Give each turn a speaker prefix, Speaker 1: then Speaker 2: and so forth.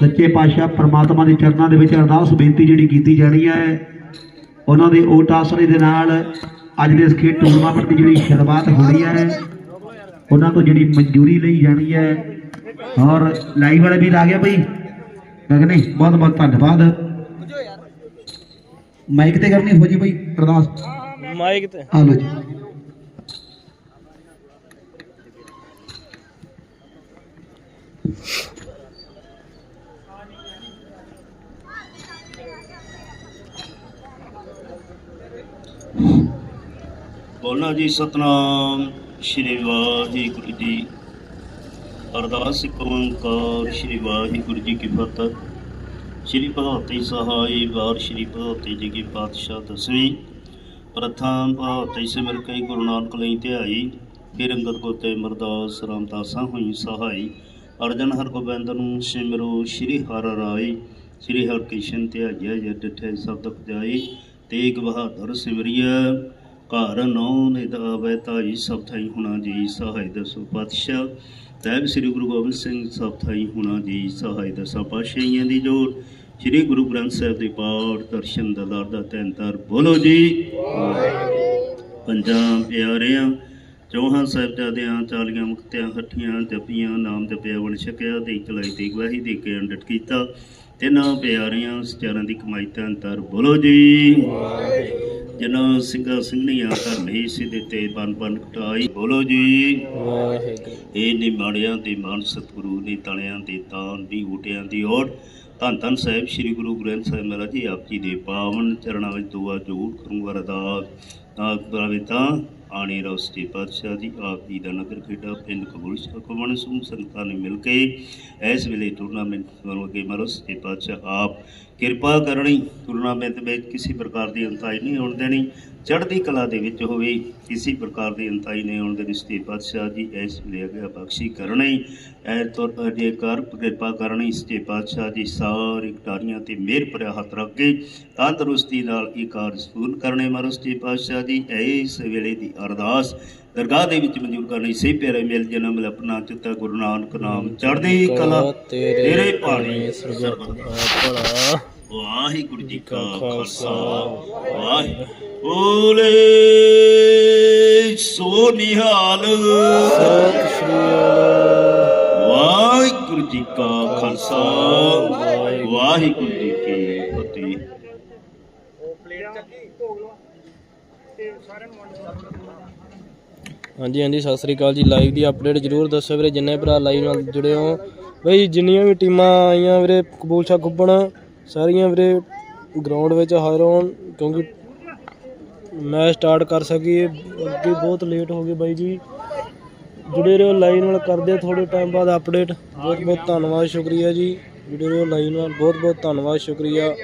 Speaker 1: ਸੱਚੇ ਪਾਤਸ਼ਾਹ ਪ੍ਰਮਾਤਮਾ ਦੇ ਚਰਨਾਂ ਦੇ ਵਿੱਚ ਅਰਦਾਸ ਬੇਨਤੀ ਜਿਹੜੀ ਕੀਤੀ ਜਾਣੀ ਹੈ ਉਹਨਾਂ ਦੇ ਓਟ ਆਸਰੇ ਦੇ ਨਾਲ ਅੱਜ ਦੇ ਇਸ ਖੇਡ ਟੂਰਨਾਮੈਂਟ ਦੀ ਜਿਹੜੀ ਸ਼ੁਰੂਆਤ ਹੋਣੀ ਹੈ ਉਹਨਾਂ ਤੋਂ ਜਿਹੜੀ ਮਨਜ਼ੂਰੀ ਲਈ ਜਾਣੀ ਹੈ। ਔਰ ਲਾਈਵ ਵਾਲੇ ਵੀ ਆ ਗਿਆ ਬਈ। ਗਗਨੇ ਬਹੁਤ ਬਹੁਤ ਧੰਨਵਾਦ। ਮਾਈਕ ਤੇ ਕਰਨੀ ਹੋ ਜੀ ਬਈ ਅਰਦਾਸ।
Speaker 2: ਮਾਈਕ ਤੇ।
Speaker 1: ਆ ਲਓ ਜੀ।
Speaker 3: ਬੋਲਣਾ ਜੀ, ਸਤਨਾਮ ਸ਼੍ਰੀ ਵਾਹਿਗੁਰੂ ਜੀ। ਅਰਦਾਸ ਇੱਕ ਸ਼੍ਰੀ ਵਾਹਿਗੁਰੂ ਜੀ ਕੀ ਫਤਿਹ। ਸ਼੍ਰੀ ਭਗਵਤੀ ਸਹਾਈ ਵਾਰ ਸ਼੍ਰੀ ਭਗਵਤੀ ਜੀ ਕੀ ਪਾਤਸ਼ਾਹ ਦਸਵੀਂ। ਪ੍ਰਥਮ ਭਗਵਤੀ ਸਿਮਰ ਕਈ ਗੁਰੂ ਨਾਨਕ ਲਈ ਧਿਆਈ। ਫਿਰ ਅੰਗਦ ਗੋਤੇ ਮਰਦਾਸ ਰਾਮਦਾਸਾਂ ਹੋਈ ਸਹਾਈ। ਅਰਜਨ ਹਰਗੋਬਿੰਦ ਨੂੰ ਸਿਮਰੋ ਸ਼੍ਰੀ ਹਰ ਰਾਏ ਸ਼੍ਰੀ ਹਰਿਕ੍ਰਿਸ਼ਨ ਧਿਆਈਆ ਜੈ ਡਿਠੇ ਸਬਦ ਜਾਈ ਤੇਗ ਬਹਾਦਰ ਸਿਮਰਿਆ ਘਰ ਨੌ ਨਿਦ ਆਵੇ ਤਾਈ ਸਭ ਥਾਈ ਹੁਣਾ ਜੀ ਸਹਾਈ ਦਸੋ ਪਾਤਸ਼ਾਹ। ਤੈਬ ਸ੍ਰੀ ਗੁਰੂ ਗੋਬਿੰਦ ਸਿੰਘ ਸਭ ਥਾਈ ਹੁਣਾ ਜੀ ਸਹਾਈ ਦਸਾਂ ਪਾਤਸ਼ਾਹੀਆਂ ਦੀ ਜੋੜ। ਸ੍ਰੀ ਗੁਰੂ ਗ੍ਰੰਥ ਸਾਹਿਬ ਦੇ ਪਾਠ ਦਰਸ਼ਨ ਦਲਾਰ ਦਾ ਤੈਨਤਰ ਬੋਲੋ ਜੀ। ਪੰਜਾਂ ਪਿਆਰਿਆਂ ਚੌਹਾਂ ਸਾਹਿਬਜ਼ਾਦਿਆਂ ਚਾਲੀਆਂ ਮੁਕਤਿਆਂ ਹੱਠੀਆਂ ਜਪੀਆਂ ਨਾਮ ਜਪਿਆ ਵਣ ਛਕਿਆ ਦੇ ਚਲਾਈ ਦੀ ਗਵਾਹੀ ਦੇ ਕੇ ਅੰਡਟ ਕੀਤਾ। ਤਿੰਨਾਂ ਪਿਆਰਿਆਂ ਸਚਾਰਾਂ ਦੀ ਕਮਾਈ ਤੈਨਤਰ ਬੋਲੋ ਜੀ। ਜਿਨ੍ਹਾਂ ਸਿੰਘਾਂ ਸਿੰਘਣੀਆਂ ਲਈ ਸਿੱਧੇ ਤੇ ਬਨ ਬਨ ਕਟਾਈ। ਬੋਲੋ ਜੀ।
Speaker 2: ਵਾਹਿਗੁਰੂ।
Speaker 3: ਇਹ ਨਿਮਾਣਿਆਂ ਦੇ ਮਾਨ ਸਤਿਗੁਰੂ ਨੇ ਤਲਿਆਂ ਦੇ ਤਾਨ ਵੀ ਊਟਿਆਂ ਦੀ ਓਟ ਧੰਨ ਧੰਨ ਸਾਹਿਬ ਸ੍ਰੀ ਗੁਰੂ ਗ੍ਰੰਥ ਸਾਹਿਬ ਮਹਾਰਾਜ ਜੀ ਆਪ ਜੀ ਦੇ ਪਾਵਨ ਚਰਨਾਂ ਵਿੱਚ ਦੁਆ ਜੋੜ ਕਰੂੰ ਅਰਦਾਸ ਆਪ ਬਰਾਵੇ ਤਾਂ ਆਣੇ ਆਣੀ ਰੋਸਤੀ ਪਾਤਸ਼ਾਹ ਜੀ, ਆਪ ਜੀ ਦਾ ਨਗਰ ਖੇਡਾ ਪਿੰਡ ਕਬੂਲ ਸ਼ਕਵਣ ਸੂ ਸੰਤਾਂ ਨੇ ਮਿਲ ਕੇ ਇਸ ਵੇਲੇ ਟੂਰਨਾਮੈਂਟ ਨੂੰ ਅੱਗੇ ਮਰਸ ਤੇ ਪਾਤਸ਼ਾਹ ਆਪ ਕਿਰਪਾ ਕਰਨੀ। ਟੂਰਨਾਮੈਂਟ ਵਿੱਚ ਕਿਸੇ ਪ੍ਰਕਾਰ ਦੀ ਅੰਤਾਈ ਨਹੀਂ ਹੋਣ ਦੇਣੀ। ਚੜ੍ਹਦੀ ਕਲਾ ਦੇ ਵਿੱਚ ਹੋਵੇ ਕਿਸੇ ਪ੍ਰਕਾਰ ਦੀ ਅੰਤਾਈ ਨਹੀਂ ਹੋਣ ਦੇਣੀ ਸਤੇ ਪਾਤਸ਼ਾਹ ਜੀ ਇਸ ਵੇਲੇ ਅਗੇ ਬਖਸ਼ੀ ਕਰਨੀ ਐ ਤੁਰ ਜੇ ਕਰ ਕਿਰਪਾ ਕਰਨੀ ਸਤੇ ਪਾਤਸ਼ਾਹ ਜੀ ਸਾਰੀ ਕਟਾਰੀਆਂ ਤੇ ਮਿਹਰ ਭਰਿਆ ਹੱਥ ਰੱਖ ਕੇ ਤੰਦਰੁਸਤੀ ਨਾਲ ਇਹ ਕਾਰਜ ਪੂਰਨ ਕਰਨੇ ਮਾਰੋ ਸਤੇ ਪਾਤਸ਼ਾਹ ਜੀ ਇਸ ਵੇਲੇ ਦੀ ਅਰਦਾਸ ਦਰਗਾਹ ਦੇ ਵਿੱਚ ਮਨਜ਼ੂਰ ਕਰਨੀ ਸੇ। ਪਿਆਰੇ ਮਿਲ ਜਨਮ ਲਪਨਾ ਚਿੱਤਾ ਗੁਰੂ ਨਾਨਕ ਨਾਮ ਚੜ੍ਹਦੀ ਕਲਾ। ਤੇਰੇ ਪਾਣੀ
Speaker 2: ਸਰਬਤ ਦਾ। ਭਲਾ।
Speaker 3: ਵਾਹਿਗੁਰੂ ਜੀ ਕਾ
Speaker 2: ਖਾਲਸਾ।
Speaker 3: ਵਾਹਿਗੁਰੂ ਬੋਲੇ ਸੋ ਨਿਹਾਲ।
Speaker 2: ਸਤਿ ਸ਼੍ਰੀ ਅਕਾਲ
Speaker 3: ਵਾਹਿਗੁਰੂ ਜੀ ਕਾ ਖਾਲਸਾ। ਵਾਹਿਗੁਰੂ ਜੀ ਕੀ ਫਤਿਹ।
Speaker 2: ਹਾਂਜੀ ਹਾਂਜੀ ਸਤਿ ਸ੍ਰੀ ਅਕਾਲ ਜੀ। ਲਾਈਵ ਦੀ ਅਪਡੇਟ ਜਰੂਰ ਦੱਸੋ ਵੀਰੇ ਜਿੰਨੇ ਭਰਾ ਲਾਈਵ ਨਾਲ ਜੁੜੇ ਹੋ। ਬਈ ਜਿੰਨੀਆਂ ਵੀ ਟੀਮਾਂ ਆਈਆਂ ਵੀਰੇ ਕਬੂਲਸ਼ਾ ਖੁੱਬਣ ਸਾਰੀਆਂ ਵੀਰੇ ਗਰਾਊਂਡ ਵਿੱਚ ਹਾਜ਼ਰ ਹੋਣ, ਕਿਉਂਕਿ ਮੈਚ ਸਟਾਰਟ ਕਰ ਸਕੀਏ ਅੱਗੇ ਬਹੁਤ ਲੇਟ ਹੋ ਗਏ ਬਾਈ ਜੀ। ਜੁੜੇ ਰਹੋ ਲਾਈਵ ਨਾਲ, ਕਰਦੇ ਥੋੜੇ ਟਾਈਮ ਬਾਅਦ ਅਪਡੇਟ ਬਹੁਤ ਬਹੁਤ ਧੰਨਵਾਦ, ਸ਼ੁਕਰੀਆ ਜੀ। ਜੁੜੇ ਰਹੋ ਲਾਈਵ ਨਾਲ ਬਹੁਤ ਬਹੁਤ ਧੰਨਵਾਦ, ਸ਼ੁਕਰੀਆ।